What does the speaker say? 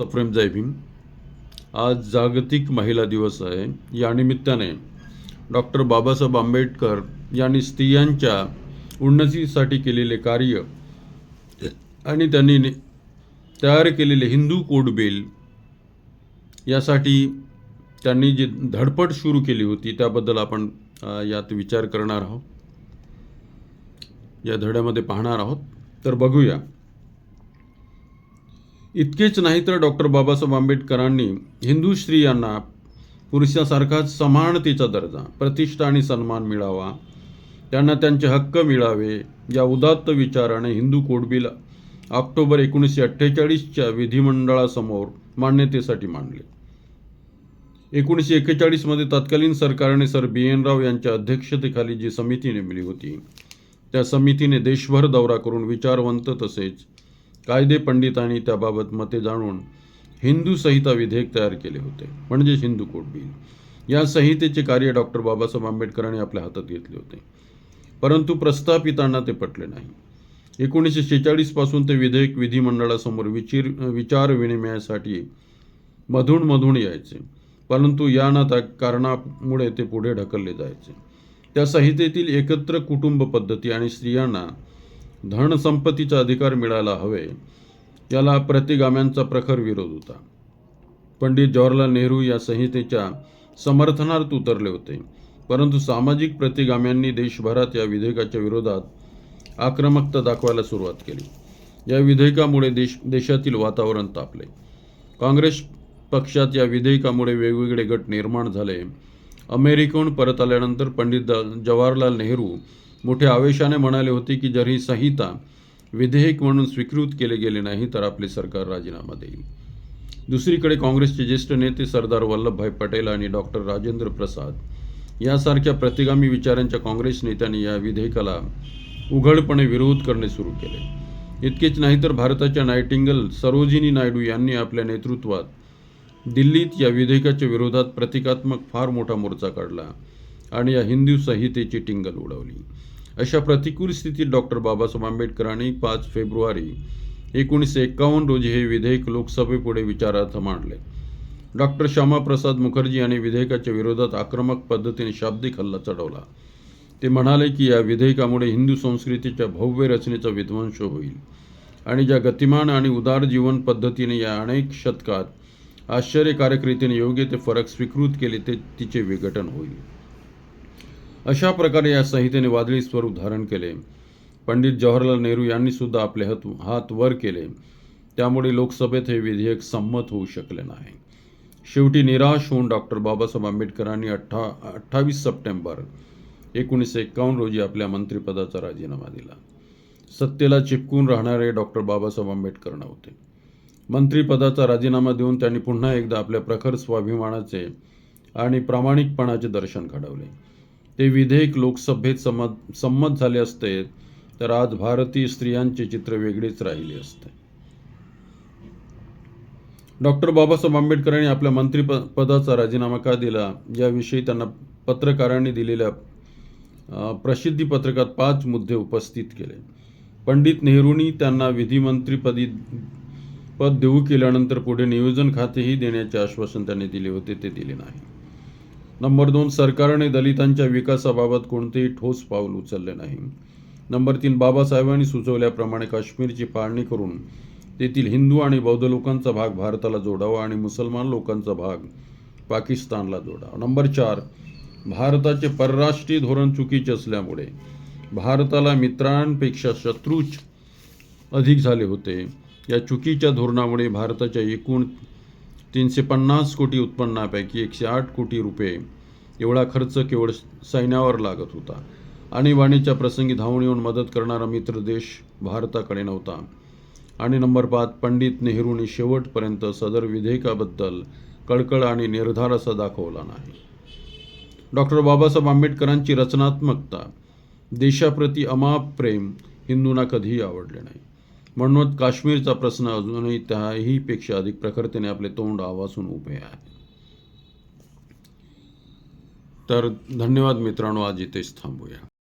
सप्रेम जय भीम. आज जागतिक महिला दिवस आहे. या निमित्ताने डॉक्टर बाबासाहेब आंबेडकर यांनी स्त्रियांच्या उन्नतीसाठी केलेले कार्य आणि त्यांनी तयार केलेले हिंदू कोड बिल यासाठी त्यांनी जी धडपड सुरू केली होती त्याबद्दल आपण यात विचार करणार आहोत. या धड्यामध्ये पाहणार आहोत. तर बघूया. इतकेच नाही तर डॉक्टर बाबासाहेब आंबेडकरांनी हिंदू स्त्रियांना पुरुषासारखाच समानतेचा दर्जा प्रतिष्ठा आणि सन्मान मिळावा. त्यांना त्यांचे हक्क मिळावे. या उदात्त विचाराने हिंदू कोड बिल ऑक्टोबर एकोणीसशे अठ्ठेचाळीसच्या विधिमंडळासमोर मान्यतेसाठी मांडले. एकोणीसशे एक्केचाळीसमध्ये तत्कालीन सरकारने सर बी एन राव यांच्या अध्यक्षतेखाली जी समिती नेमली होती त्या समितीने देशभर दौरा करून विचारवंत तसेच कायदे पंडितांनी त्याबाबत मते जाणून हिंदू संहिता विधेयक तयार केले होते. म्हणजे हिंदू कोड बिल. या संहितेचे कार्य डॉक्टर बाबासाहेब आंबेडकरांनी आपल्या हातात घेतले होते. परंतु प्रस्थापितांना ते पटले नाही. एकोणीसशे शेहेचाळीसपासून ते विधेयक विधिमंडळासमोर विचिर विचार विनिमयासाठी मधून मधून यायचे. परंतु या ना त्या कारणामुळे ते पुढे ढकलले जायचे. त्या संहितेतील एकत्र कुटुंब पद्धती आणि स्त्रियांना धनसंपत्तीचा अधिकार मिळायला हवे याला प्रतिगाम्यांचा प्रखर विरोध होता. पंडित जवाहरलाल नेहरू या संहितेच्या समर्थनार्थ उतरले होते परंतु सामाजिक प्रतिगाम्यांनी देशभरात या विधेयकाच्या विरोधात आक्रमकता दाखवायला सुरुवात केली. या विधेयकामुळे देश देशातील वातावरण तापले. काँग्रेस पक्षात या विधेयकामुळे वेगवेगळे गट निर्माण झाले. अमेरिकेहून परत आल्यानंतर पंडित जवाहरलाल नेहरू मोठ्या आवेशाने म्हणाले होते की जर ही संहिता विधेयक म्हणून स्वीकृत केले गेले नाही तर आपले सरकार राजीनामा देईल. दुसरीकडे काँग्रेसचे ज्येष्ठ नेते सरदार वल्लभभाई पटेल आणि डॉक्टर राजेंद्र प्रसाद यासारख्या प्रतिगामी विचारांच्या काँग्रेस नेत्यांनी या विधेयकाला उघडपणे विरोध करणे सुरू केले. इतकेच नाही तर भारताच्या नायटिंगल सरोजिनी नायडू यांनी आपल्या नेतृत्वात दिल्लीत या विधेयकाच्या विरोधात प्रतिकात्मक फार मोठा मोर्चा काढला आणि या हिंदू संहितेची टिंगल उडवली. अशा प्रतिकूल स्थितीत डॉक्टर बाबासाहेब आंबेडकरांनी पाच फेब्रुवारी एकोणीसशे एकावन्न रोजी हे विधेयक लोकसभेपुढे विचारार्थ मांडले. डॉक्टर श्यामाप्रसाद मुखर्जी यांनी विधेयकाच्या विरोधात आक्रमक पद्धतीने शाब्दिक हल्ला चढवला. ते म्हणाले की या विधेयकामुळे हिंदू संस्कृतीच्या भव्य रचनेचा विध्वंस होईल आणि ज्या गतिमान आणि उदार जीवन पद्धतीने या अनेक शतकात आश्चर्यकारक रीतीने योग्य ते फरक स्वीकृत केले ते तिचे विघटन होईल. अशा प्रकारे या संहितेने वादळी स्वरूप धारण केले. पंडित जवाहरलाल नेहरू यांनी सुद्धा आपले हात हात वर केले. त्यामुळे लोकसभेत हे विधेयक संमत होऊ शकले नाही. शेवटी निराश होऊन डॉक्टर बाबासाहेब आंबेडकरांनी अठ्ठा अठ्ठावीस सप्टेंबर एकोणीसशे एक्कावन्न रोजी आपल्या मंत्रिपदाचा राजीनामा दिला. सत्तेला चिपकून राहणारे डॉक्टर बाबासाहेब आंबेडकर नव्हते. मंत्रिपदाचा राजीनामा देऊन त्यांनी पुन्हा एकदा आपल्या प्रखर स्वाभिमानाचे आणि प्रामाणिकपणाचे दर्शन घडवले. ते विधेयक लोकसभेत संमत संमत झाले असते तर आज भारतीय स्त्रियांचे चित्र वेगळेच राहिले असते. डॉक्टर बाबासाहेब आंबेडकरांनी आपल्या मंत्रिपदाचा राजीनामा का दिला? याविषयी त्यांना पत्रकारांनी दिलेल्या प्रसिद्धी पत्रकात पाच मुद्दे उपस्थित केले. पंडित नेहरूंनी त्यांना विधिमंत्रीपदी पद देऊ केल्यानंतर पुढे नियोजन खातेही देण्याचे आश्वासन त्यांनी दिले होते ते दिले नाही. नंबर दोन सरकारने दलितांच्या विकासाबाबत कोणतेही ठोस पाऊल उचलले नाही. नंबर तीन बाबासाहेबांनी सुचवल्याप्रमाणे काश्मीरची पाळणी करून तेथील हिंदू आणि बौद्ध लोकांचा भाग भारताला जोडावा आणि मुसलमान लोकांचा भाग पाकिस्तानला जोडावा. नंबर चार भारताचे परराष्ट्रीय धोरण चुकीचे असल्यामुळे भारताला मित्रांपेक्षा शत्रूच अधिक झाले होते. या चुकीच्या धोरणामुळे भारताच्या एकूण तीनशे पन्नास कोटी उत्पन्नापैकी एकशे आठ कोटी रुपये. एवढा खर्च केवळ सैन्यावर लागत होता. आणीबाणीच्या प्रसंगी धावून येऊन मदत करणारा मित्र देश भारताकडे नव्हता. आणि नंबर पाच पंडित नेहरूंनी शेवटपर्यंत सदर विधेयकाबद्दल कळकळ आणि निर्धार असा दाखवला नाही. डॉक्टर बाबासाहेब आंबेडकरांची रचनात्मकता देशाप्रती अमाप प्रेम हिंदूंना कधीही आवडले नाही. म्हणूनच काश्मीरचा प्रश्न अजूनही त्याहीपेक्षा अधिक प्रखरतेने आपले तोंड आवासून उभे आहे. तर धन्यवाद मित्रांनो आज इथेच थांबूया.